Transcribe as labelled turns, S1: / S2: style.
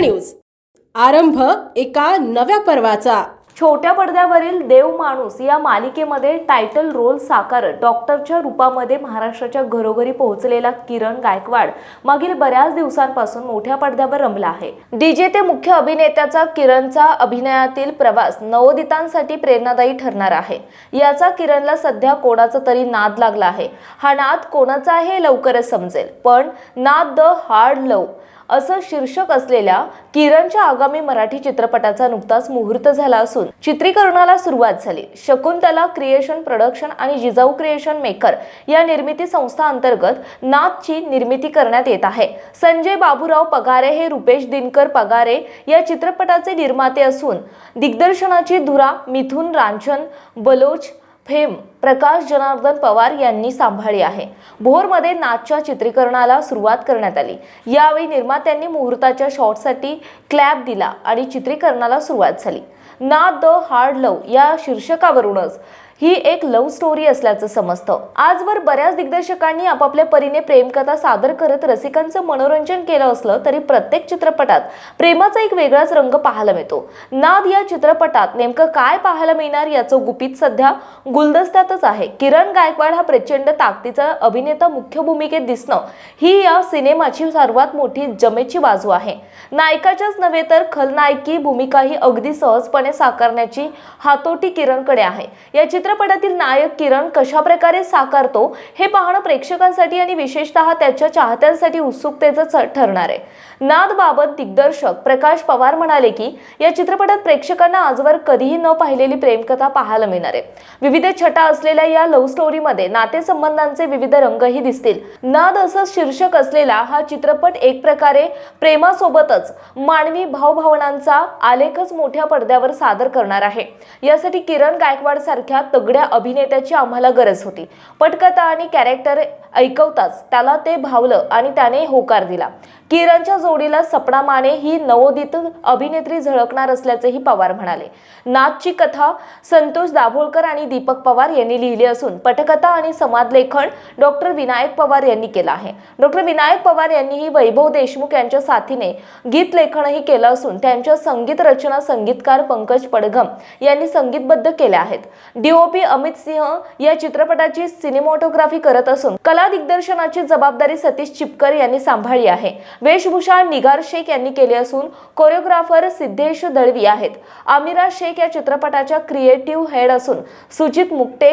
S1: News. आरंभ एका नव्या पर्वाचा.
S2: छोट्या पडद्यावरील देव माणूस या मालिकेमध्ये टायटल रोल साकारत डॉक्टरच्या रूपामध्ये महाराष्ट्राच्या घरोघरी पोहोचलेला किरण गायकवाड मागील बऱ्याच दिवसांपासून मोठ्या पडद्यावर रमला आहे. डीजे ते मुख्य अभिनेत्याचा किरणचा अभिनयातील प्रवास नवोदितांसाठी प्रेरणादायी ठरणार आहे. याचा किरणला सध्या कोणाचा तरी नाद लागला आहे. हा नाद कोणाचा आहे हे लवकरच समजेल. पण नाद द हार्ड लव असं शीर्षक असलेल्या किरणच्या आगामी मराठी चित्रपटाचा नुकताच मुहूर्त झाला असून चित्रीकरणाला सुरुवात झाली. शकुंतला क्रिएशन प्रोडक्शन आणि जिजाऊ क्रिएशन मेकर या निर्मिती संस्था अंतर्गत नाथची निर्मिती करण्यात येत आहे. संजय बाबूराव पगारे हे रुपेश दिनकर पगारे या चित्रपटाचे निर्माते असून दिग्दर्शनाची धुरा मिथुन रांचन बलोच फेम प्रकाश जनार्दन पवार यांनी सांभाळली आहे. भोरमध्ये नाचच्या चित्रीकरणाला सुरुवात करण्यात आली. यावेळी निर्मात्यांनी मुहूर्ताच्या शॉटसाठी क्लॅप दिला आणि चित्रीकरणाला सुरुवात झाली. ना द हार्ड लव या शीर्षकावरूनच ही एक लव्ह स्टोरी असल्याचं समजतं. आजवर बऱ्याच दिग्दर्शकांनी आपापल्या परीने प्रेमकथा सादर करत रसिकांचं मनोरंजन केलं असलं तरी प्रत्येक चित्रपटात प्रेमाचा एक वेगळाच रंग पाहायला मिळतो. नाद या चित्रपटात नेमकं काय पाहायला मिळणार याचं गुपित सध्या गुलदस्त्यातच आहे. किरण गायकवाड हा प्रचंड ताकदीचा अभिनेता मुख्य भूमिकेत दिसणं ही या सिनेमाची सर्वात मोठी जमेची बाजू आहे. नायकाच्याच नव्हे तर खलनायकी भूमिकाही अगदी सहजपणे साकारण्याची हातोटी किरणकडे आहे. या चित्रपटातील नायक किरण कशा प्रकारे साकारतो हे पाहणं प्रेक्षकांसाठी आणि विशेषतः त्याच्या चाहत्यांसाठी उत्सुकतेचं ठरणार आहे. नाद बाबत दिग्दर्शक प्रकाश पवार म्हणाले की या चित्रपटात प्रेक्षकांना आजवर कधीही न पाहिलेली प्रेमकथा पाहायला मिळणार आहे. विविध छटा असलेल्या या लव्ह स्टोरीमध्ये नातेसंबंधांचे विविध रंगही दिसतील. नाद असं शीर्षक असलेला हा चित्रपट एक प्रकारे प्रेमासोबतच मानवी भावभावनांचा आलेखच मोठ्या पडद्यावर सादर करणार आहे. यासाठी किरण गायकवाड सारख्या तगड्या अभिनेत्याची आम्हाला गरज होती. पटकथा आणि कॅरेक्टर ऐकवताच त्याला ते भावलं आणि त्याने होकार दिला. किरणच्या जोडीला सपना माने ही नवोदित अभिनेत्री झळकणार असल्याचेही पवार म्हणाले. नाथची कथा संतोष दाभोळकर आणि दीपक पवार यांनी लिहिली असून पटकथा आणि समाजलेखन डॉक्टर विनायक पवार यांनी केलं आहे. डॉक्टर विनायक पवार यांनीही वैभव देशमुख यांच्या साथीने गीत लेखनही केलं असून त्यांच्या संगीत रचना संगीतकार पंकज पडघम यांनी संगीतबद्ध केल्या आहेत. डीओपी अमित सिंह या चित्रपटाची सिनेमोटोग्राफी करत असून कला दिग्दर्शनाची जबाबदारी सतीश चिपकर यांनी सांभाळली आहे. वेशभूषा निगार शेख यांनी केली असून कोरिओग्राफर सिद्धेश दळवी आहेत. आमिरा शेख या चित्रपटाच्या क्रिएटिव्ह हेड असून सुजित मुक्ते